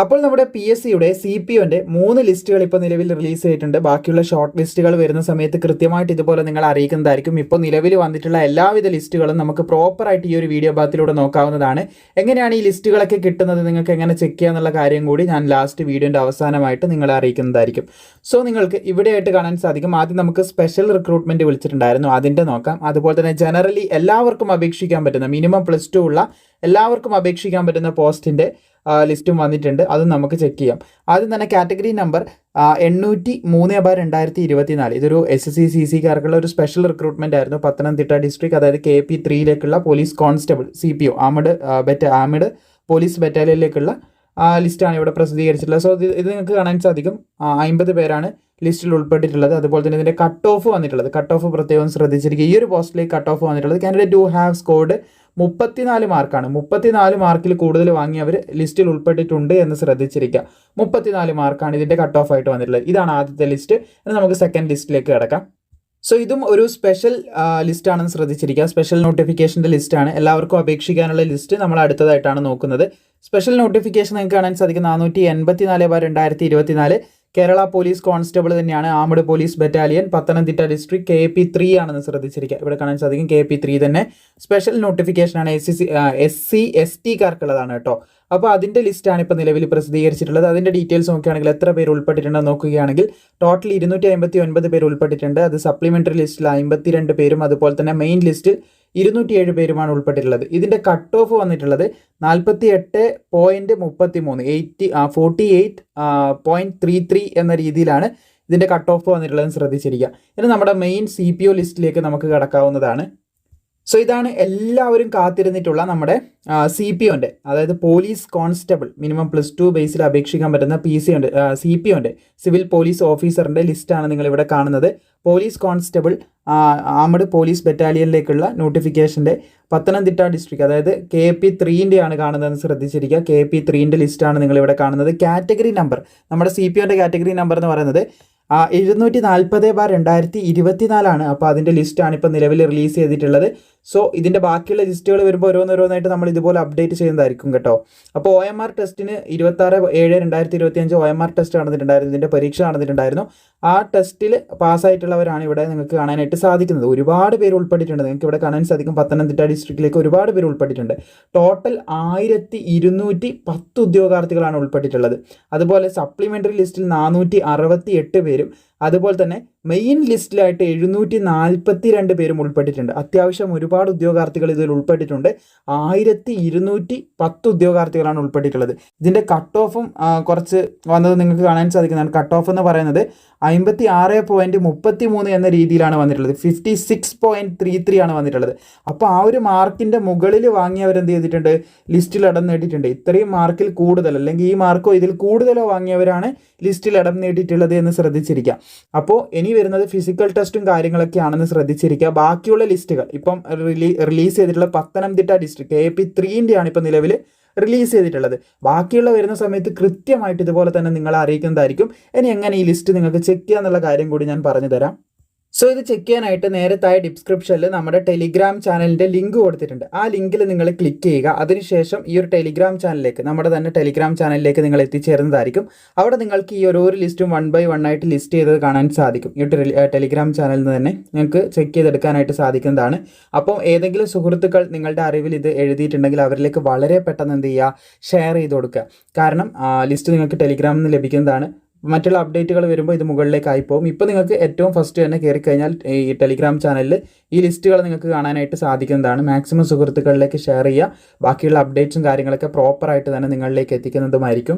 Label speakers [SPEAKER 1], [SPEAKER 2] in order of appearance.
[SPEAKER 1] അപ്പോൾ നമ്മുടെ P S സിയുടെ സി പി ഒന്റെ മൂന്ന് ലിസ്റ്റുകൾ ഇപ്പോൾ നിലവിൽ റിലീസ് ചെയ്തിട്ടുണ്ട്. ബാക്കിയുള്ള ഷോർട്ട് ലിസ്റ്റുകൾ വരുന്ന സമയത്ത് കൃത്യമായിട്ട് ഇതുപോലെ നിങ്ങൾ അറിയിക്കുന്നതായിരിക്കും. ഇപ്പോൾ നിലവിൽ വന്നിട്ടുള്ള എല്ലാവിധ ലിസ്റ്റുകളും നമുക്ക് പ്രോപ്പറായിട്ട് ഈ ഒരു വീഡിയോ ഭാഗത്തിലൂടെ നോക്കാവുന്നതാണ്. എങ്ങനെയാണ് ഈ ലിസ്റ്റുകളൊക്കെ കിട്ടുന്നത്? നിങ്ങൾക്ക് എങ്ങനെ ചെക്ക് ചെയ്യാന്നുള്ള കാര്യം കൂടി ഞാൻ ലാസ്റ്റ് വീഡിയോന്റെ അവസാനമായിട്ട് നിങ്ങളെ അറിയിക്കുന്നതായിരിക്കും. സോ നിങ്ങൾക്ക് ഇവിടെയായിട്ട് കാണാൻ സാധിക്കും. ആദ്യം നമുക്ക് സ്പെഷ്യൽ റിക്രൂട്ട്മെന്റ് വിളിച്ചിട്ടുണ്ടായിരുന്നു. അതിന്റെ നോക്കാം. അതുപോലെ തന്നെ ജനറലി എല്ലാവർക്കും അപേക്ഷിക്കാൻ പറ്റുന്ന മിനിമം പ്ലസ് ടു ഉള്ള എല്ലാവർക്കും അപേക്ഷിക്കാൻ പറ്റുന്ന പോസ്റ്റിന്റെ ലിസ്റ്റും വന്നിട്ടുണ്ട്. അത് നമുക്ക് ചെക്ക് ചെയ്യാം. ആദ്യം തന്നെ കാറ്റഗറി നമ്പർ എണ്ണൂറ്റി മൂന്ന് ബാർ രണ്ടായിരത്തി ഇരുപത്തി നാല് ഇതൊരു എസ് എസ് സി സി സിക്കാർക്കുള്ള ഒരു സ്പെഷ്യൽ റിക്രൂട്ട്മെന്റ് ആയിരുന്നു. പത്തനംതിട്ട ഡിസ്ട്രിക്ട് അതായത് K P ത്രീയിലേക്കുള്ള police constable C P O armed betta armed police ബറ്റാലിയനിലേക്കുള്ള ലിസ്റ്റാണ് ഇവിടെ പ്രസിദ്ധീകരിച്ചിട്ടുള്ളത്. സോ ഇത് നിങ്ങൾക്ക് കാണാൻ സാധിക്കും. അമ്പത് പേരാണ് ലിസ്റ്റിൽ ഉൾപ്പെട്ടിട്ടുള്ളത്. അതുപോലെ തന്നെ ഇതിന്റെ കട്ട് ഓഫ് വന്നിട്ടുള്ളത്. കട്ട് ഓഫ് പ്രത്യേകം ശ്രദ്ധിച്ചിരിക്കുക. ഈ ഒരു പോസ്റ്റിലേക്ക് കട്ട് ഓഫ് വന്നിട്ടുള്ളത്. കാൻഡിഡേറ്റ് ടു ഹാവ് സ്കോർഡ് മുപ്പത്തിനാല് മാർക്കാണ്. മുപ്പത്തിനാല് മാർക്കിൽ കൂടുതൽ വാങ്ങിയവർ ലിസ്റ്റിൽ ഉൾപ്പെട്ടിട്ടുണ്ട് എന്ന് ശ്രദ്ധിച്ചിരിക്കുക. മുപ്പത്തിനാല് മാർക്കാണ് ഇതിന്റെ കട്ട് ഓഫ് ആയിട്ട് വന്നിട്ടുള്ളത്. ഇതാണ് ആദ്യത്തെ ലിസ്റ്റ് നമുക്ക് സെക്കൻഡ് ലിസ്റ്റിലേക്ക് കിടക്കാം. സോ ഇതും ഒരു സ്പെഷ്യൽ ലിസ്റ്റ് ആണെന്ന് ശ്രദ്ധിച്ചിരിക്കുക സ്പെഷ്യൽ നോട്ടിഫിക്കേഷന്റെ ലിസ്റ്റാണ് എല്ലാവർക്കും അപേക്ഷിക്കാനുള്ള ലിസ്റ്റ് നമ്മൾ അടുത്തതായിട്ടാണ് നോക്കുന്നത്. സ്പെഷ്യൽ നോട്ടിഫിക്കേഷൻ നിങ്ങൾക്ക് കാണാൻ സാധിക്കും. നാനൂറ്റി എൺപത്തി നാല് ബാർ രണ്ടായിരത്തി ഇരുപത്തിനാല് കേരള പോലീസ് കോൺസ്റ്റബിൾ തന്നെയാണ് armed police battalion Pathanamthitta district K P three ആണെന്ന് ശ്രദ്ധിച്ചിരിക്കുക ഇവിടെ കാണാൻ സാധിക്കും കെ പി ത്രീ തന്നെ. സ്പെഷ്യൽ നോട്ടിഫിക്കേഷൻ ആണ്. S C S C S ടിക്കാർക്കുള്ളതാണ് കേട്ടോ. അപ്പോൾ അതിന്റെ ലിസ്റ്റാണ് ഇപ്പോൾ നിലവിൽ പ്രസിദ്ധീകരിച്ചിട്ടുള്ളത്. അതിന്റെ ഡീറ്റെയിൽസ് നോക്കുകയാണെങ്കിൽ എത്ര പേര് ഉൾപ്പെട്ടിട്ടുണ്ടെന്ന് നോക്കുകയാണെങ്കിൽ ടോട്ടൽ ഇരുന്നൂറ്റി അമ്പത്തി ഒൻപത് പേര് ഉൾപ്പെട്ടിട്ടുണ്ട്. അത് സപ്ലിമെന്ററി ലിസ്റ്റിൽ അമ്പത്തിരണ്ട് പേരും അതുപോലെ തന്നെ മെയിൻ ലിസ്റ്റിൽ ഇരുന്നൂറ്റി ഏഴ് പേരുമാണ് ഉൾപ്പെട്ടിട്ടുള്ളത്. ഇതിന്റെ കട്ട് ഓഫ് വന്നിട്ടുള്ളത് നാൽപ്പത്തി എട്ട് പോയിന്റ് മുപ്പത്തി മൂന്ന് eighty forty eight point three three എന്ന രീതിയിലാണ് ഇതിന്റെ കട്ട് ഓഫ് വന്നിട്ടുള്ളതെന്ന് ശ്രദ്ധിച്ചിരിക്കുക. ഇനി നമ്മുടെ മെയിൻ സി പി ഒ ലിസ്റ്റിലേക്ക് നമുക്ക് കടക്കാവുന്നതാണ്. സോ ഇതാണ് എല്ലാവരും കാത്തിരുന്നിട്ടുള്ള നമ്മുടെ സി പി ഒന്റെ അതായത് police constable minimum plus two ബേസിൽ അപേക്ഷിക്കാൻ പറ്റുന്ന പി സി ഉണ്ട്. സി പി ഒന്റെ സിവിൽ പോലീസ് ഓഫീസറിന്റെ ലിസ്റ്റാണ് നിങ്ങൾ ഇവിടെ കാണുന്നത്. പോലീസ് കോൺസ്റ്റബിൾ ആമഡ് പോലീസ് ബറ്റാലിയനിലേക്കുള്ള നോട്ടിഫിക്കേഷന്റെ പത്തനംതിട്ട ഡിസ്ട്രിക്ട് അതായത് കെ പി ത്രീന്റെ ആണ് കാണുന്നതെന്ന് ശ്രദ്ധിച്ചിരിക്കുക. കെ പി ത്രീന്റെ ലിസ്റ്റാണ് നിങ്ങൾ ഇവിടെ കാണുന്നത്. കാറ്റഗറി നമ്പർ നമ്മുടെ സി പി ഒന്റെ കാറ്റഗറി നമ്പർ എന്ന് പറയുന്നത് എഴുന്നൂറ്റി നാൽപ്പത് ബാർ രണ്ടായിരത്തി ഇരുപത്തിനാലാണ് അപ്പോൾ അതിന്റെ ലിസ്റ്റാണ് ഇപ്പോൾ നിലവിൽ റിലീസ് ചെയ്തിട്ടുള്ളത്. സോ ഇതിന്റെ ബാക്കിയുള്ള ലിസ്റ്റുകൾ വരുമ്പോൾ ഓരോന്നോരോന്നായിട്ട് നമ്മൾ ഇതുപോലെ അപ്ഡേറ്റ് ചെയ്യുന്നതായിരിക്കും കേട്ടോ. അപ്പോൾ ഒ എം ആർ ടെസ്റ്റിന് ഇരുപത്താറ് ഏഴ് രണ്ടായിരത്തി ഇരുപത്തി അഞ്ച് ഒ എം ആർ ടെസ്റ്റ് നടന്നിട്ടുണ്ടായിരുന്നു. ഇതിന്റെ പരീക്ഷ നടന്നിട്ടുണ്ടായിരുന്നു. ആ ടെസ്റ്റിൽ പാസ്സായിട്ടുള്ളവരാണ് ഇവിടെ നിങ്ങൾക്ക് കാണാനായിട്ട് സാധിക്കുന്നത്. ഒരുപാട് പേര് ഉൾപ്പെട്ടിട്ടുണ്ട്. നിങ്ങൾക്ക് ഇവിടെ കാണാൻ സാധിക്കും. പത്തനംതിട്ട ഡിസ്ട്രിക്റ്റിലേക്ക് ഒരുപാട് പേര് ഉൾപ്പെട്ടിട്ടുണ്ട്. ടോട്ടൽ ആയിരത്തി ഇരുന്നൂറ്റി പത്ത് ഉദ്യോഗാർത്ഥികളാണ് ഉൾപ്പെട്ടിട്ടുള്ളത്. അതുപോലെ സപ്ലിമെന്ററി ലിസ്റ്റിൽ നാനൂറ്റി അറുപത്തി എട്ട് പേരും അതുപോലെ തന്നെ മെയിൻ ലിസ്റ്റിലായിട്ട് എഴുന്നൂറ്റി നാൽപ്പത്തി രണ്ട് പേരും ഉൾപ്പെട്ടിട്ടുണ്ട്. അത്യാവശ്യം ഒരുപാട് ഉദ്യോഗാർത്ഥികൾ ഇതിൽ ഉൾപ്പെട്ടിട്ടുണ്ട്. ആയിരത്തി ഇരുന്നൂറ്റി പത്ത് ഉദ്യോഗാർത്ഥികളാണ് ഉൾപ്പെട്ടിട്ടുള്ളത്. ഇതിന്റെ കട്ട് ഓഫും കുറച്ച് വന്നത് നിങ്ങൾക്ക് കാണാൻ സാധിക്കുന്നതാണ്. കട്ട് ഓഫ് എന്ന് പറയുന്നത് അമ്പത്തി ആറ് പോയിന്റ് മുപ്പത്തി മൂന്ന് എന്ന രീതിയിലാണ് വന്നിട്ടുള്ളത്. Fifty six point three three ആണ് വന്നിട്ടുള്ളത്. അപ്പോൾ ആ ഒരു മാർക്കിന്റെ മുകളിൽ വാങ്ങിയവർ എന്ത് ചെയ്തിട്ടുണ്ട്? ലിസ്റ്റിൽ ഇടം നേടിയിട്ടുണ്ട്. ഇത്രയും മാർക്കിൽ കൂടുതൽ അല്ലെങ്കിൽ ഈ മാർക്കോ ഇതിൽ കൂടുതലോ വാങ്ങിയവരാണ് ലിസ്റ്റിൽ ഇടം നേടിയിട്ടുള്ളത് എന്ന് ശ്രദ്ധിച്ചിരിക്കുക അപ്പോൾ ഇനി വരുന്നത് ഫിസിക്കൽ ടെസ്റ്റും കാര്യങ്ങളൊക്കെയാണെന്ന് ശ്രദ്ധിച്ചിരിക്കുക. ബാക്കിയുള്ള ലിസ്റ്റുകൾ ഇപ്പം റിലീസ് ചെയ്തിട്ടുള്ള പത്തനംതിട്ട ഡിസ്ട്രിക്ട് എ പി ത്രീന്റെയാണ് ഇപ്പം നിലവിൽ റിലീസ് ചെയ്തിട്ടുള്ളത്. ബാക്കിയുള്ള വരുന്ന സമയത്ത് കൃത്യമായിട്ട് ഇതുപോലെ തന്നെ നിങ്ങളെ അറിയിക്കുന്നതായിരിക്കും. ഇനി എങ്ങനെ ഈ ലിസ്റ്റ് നിങ്ങൾക്ക് ചെക്ക് ചെയ്യുക എന്നുള്ള കാര്യം കൂടി ഞാൻ പറഞ്ഞു തരാം സോ ഇത് ചെക്ക് ചെയ്യാനായിട്ട് നേരത്തായ ഡിസ്ക്രിപ്ഷനിൽ നമ്മുടെ ടെലിഗ്രാം ചാനലിന്റെ ലിങ്ക് കൊടുത്തിട്ടുണ്ട്. ആ ലിങ്കിൽ നിങ്ങൾ ക്ലിക്ക് ചെയ്യുക. അതിനുശേഷം ഈ ഒരു ടെലിഗ്രാം ചാനലിലേക്ക് നമ്മുടെ തന്നെ ടെലിഗ്രാം ചാനലിലേക്ക് നിങ്ങൾ എത്തിച്ചേരുന്നതായിരിക്കും അവിടെ നിങ്ങൾക്ക് ഈ ഓരോ ലിസ്റ്റും വൺ ബൈ വൺ ആയിട്ട് ലിസ്റ്റ് ചെയ്തത് കാണാൻ സാധിക്കും. ഈ ടെലിഗ്രാം ചാനലിൽ നിന്ന് തന്നെ നിങ്ങൾക്ക് ചെക്ക് ചെയ്തെടുക്കാനായിട്ട് സാധിക്കുന്നതാണ്. അപ്പോൾ ഏതെങ്കിലും സുഹൃത്തുക്കൾ നിങ്ങളുടെ അറിവിൽ ഇത് എഴുതിയിട്ടുണ്ടെങ്കിൽ അവരിലേക്ക് വളരെ പെട്ടെന്ന് എന്ത് ചെയ്യുക? ഷെയർ ചെയ്ത് കൊടുക്കുക. കാരണം ലിസ്റ്റ് നിങ്ങൾക്ക് ടെലിഗ്രാമിൽ നിന്ന് ലഭിക്കുന്നതാണ്. മറ്റുള്ള അപ്ഡേറ്റുകൾ വരുമ്പോൾ ഇത് മുകളിലേക്കായി പോകും. ഇപ്പോൾ നിങ്ങൾക്ക് ഏറ്റവും ഫസ്റ്റ് തന്നെ കയറി കഴിഞ്ഞാൽ ഈ ടെലിഗ്രാം ചാനലിൽ ഈ ലിസ്റ്റുകൾ നിങ്ങൾക്ക് കാണാനായിട്ട് സാധിക്കുന്നതാണ്. മാക്സിമം സുഹൃത്തുക്കളിലേക്ക് ഷെയർ ചെയ്യുക. ബാക്കിയുള്ള അപ്ഡേറ്റ്സും കാര്യങ്ങളൊക്കെ പ്രോപ്പറായിട്ട് തന്നെ നിങ്ങളിലേക്ക് എത്തിക്കുന്നതുമായിരിക്കും.